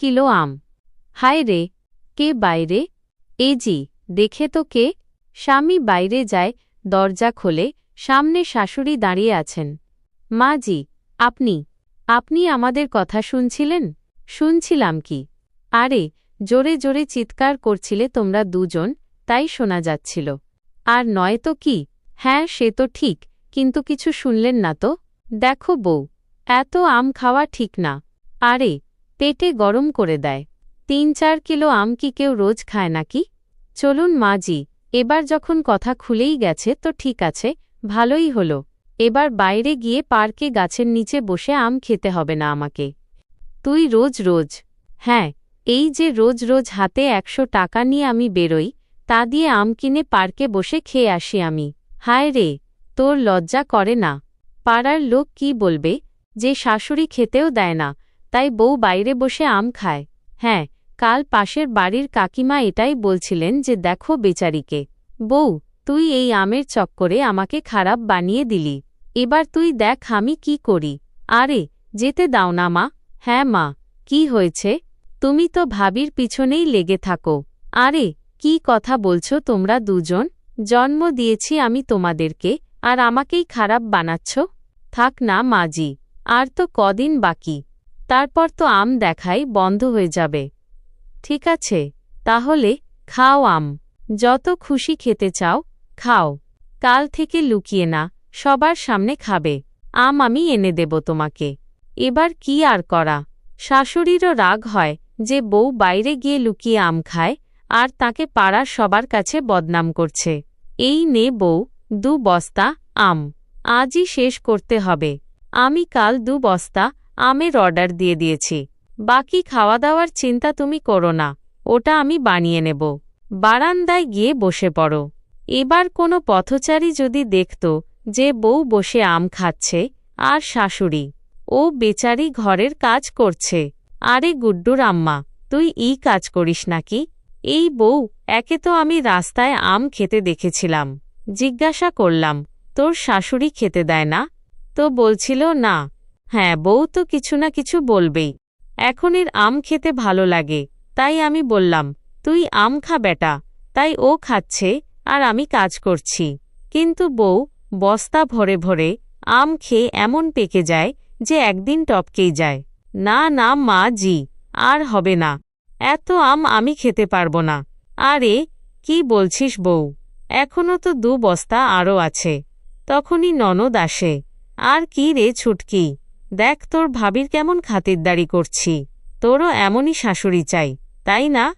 Kilo আম। হায় রে, কে বাইরে? এ জি, দেখে তো কে? স্বামী বাইরে যায়, দরজা খোলে, সামনে শাশুড়ি দাঁড়িয়ে আছেন। মা জি, আপনি আপনি আমাদের কথা শুনছিলেন? শুনছিলাম কি? আরে, জোরে জোরে চিৎকার করছিলে তোমরা দুজন, তাই শোনা যাচ্ছিল। আর নয় তো কি? হ্যাঁ সে তো ঠিক, কিন্তু কিছু শুনলেন না তো? দেখো বউ, এত আম খাওয়া ঠিক না। আরে পেটে গরম করে দেয়। তিন চার কিলো আম কি কেউ রোজ খায় নাকি? চলুন মাজি এবার যখন কথা খুলেই গেছে তো ঠিক আছে, ভালোই হলো। এবার বাইরে গিয়ে পার্কে গাছের নিচে বসে আম খেতে হবে না আমাকে। তুই রোজ রোজ। হ্যাঁ এই যে রোজ রোজ হাতে একশো টাকা নিয়ে আমি বেরোই, তা দিয়ে আম কিনে পার্কে বসে খেয়ে আসি আমি। হায় রে, তোর লজ্জা করে না। পাড়ার লোক কি বলবে? যে শাশুড়ি খেতেও দেয় না। তাই বউ বাইরে বসে আম খায়। হ্যাঁ কাল পাশের বাড়ির কাকিমা এটাই বলছিলেন যে দেখো বেচারিকে। বউ, তুই এই আমের চক্করে আমাকে খারাপ বানিয়ে দিলি। এবার তুই দেখ আমি কি করি। আরে, যেতে দাও না মা। হ্যাঁ মা, কি হয়েছে? তুমি তো ভাবির পিছনেই লেগে থাকো। আরে, কি কথা বলছো তোমরা দুজন? জন্ম দিয়েছি আমি তোমাদেরকে, আর আমাকেই খারাপ বানাচ্ছ? থাক না মাজি, আর তো কদিন বাকি। তারপর তো আম দেখাই বন্ধ হয়ে যাবে। ঠিক আছে, তাহলে খাও আম। যত খুশি খেতে চাও, খাও। কাল থেকে লুকিয়ে না, সবার সামনে খাবে। আম আমি এনে দেব তোমাকে। এবার কি আর করা? শাশুড়িরও রাগ হয় যে বউ বাইরে গিয়ে লুকিয়ে আম খায় আর তাকে পাড়ার সবার কাছে বদনাম করছে। এই নে বউ, দু বস্তা আম। আজই শেষ করতে হবে। আমি কাল দু বস্তা আমের অর্ডার দিয়ে দিয়েছি। বাকি খাওয়া দাওয়ার চিন্তা তুমি করো না, ওটা আমি বানিয়ে নেব। বারান্দায় গিয়ে বসে পড়ো। এবার কোনো পথচারী যদি দেখত যে বউ বসে আম খাচ্ছে আর শাশুড়ি, ও বেচারি ঘরের কাজ করছে। আরে গুড্ডুর আম্মা, তুই ই কাজ করিস নাকি? এই বউ, একে তো আমি রাস্তায় আম খেতে দেখেছিলাম। জিজ্ঞাসা করলাম, তোর শাশুড়ি খেতে দেয় না? তো বলছিল, না। হ্যাঁ বউ তো কিছু না কিছু বলবেই। এখন এর আম খেতে ভালো লাগে, তাই আমি বললাম, তুই আম খা বেটা, তাই ও খাচ্ছে আর আমি কাজ করছি। কিন্তু বউ বস্তা ভরে ভরে আম খেয়ে এমন পেকে যায় যে একদিন টপকেই যায়। না না, মা, জি, আর হবে না, এত আম আমি খেতে পারব না। আরে, কি বলছিস বউ এখনও তো দু বস্তা আরও আছে। তখনই ননদ আসে, আর কি রে ছুটকি? দেখ তোর ভাবির কেমন খাতিরদারি করছি। তোরও এমনই শাশুড়ি চাই তাই না?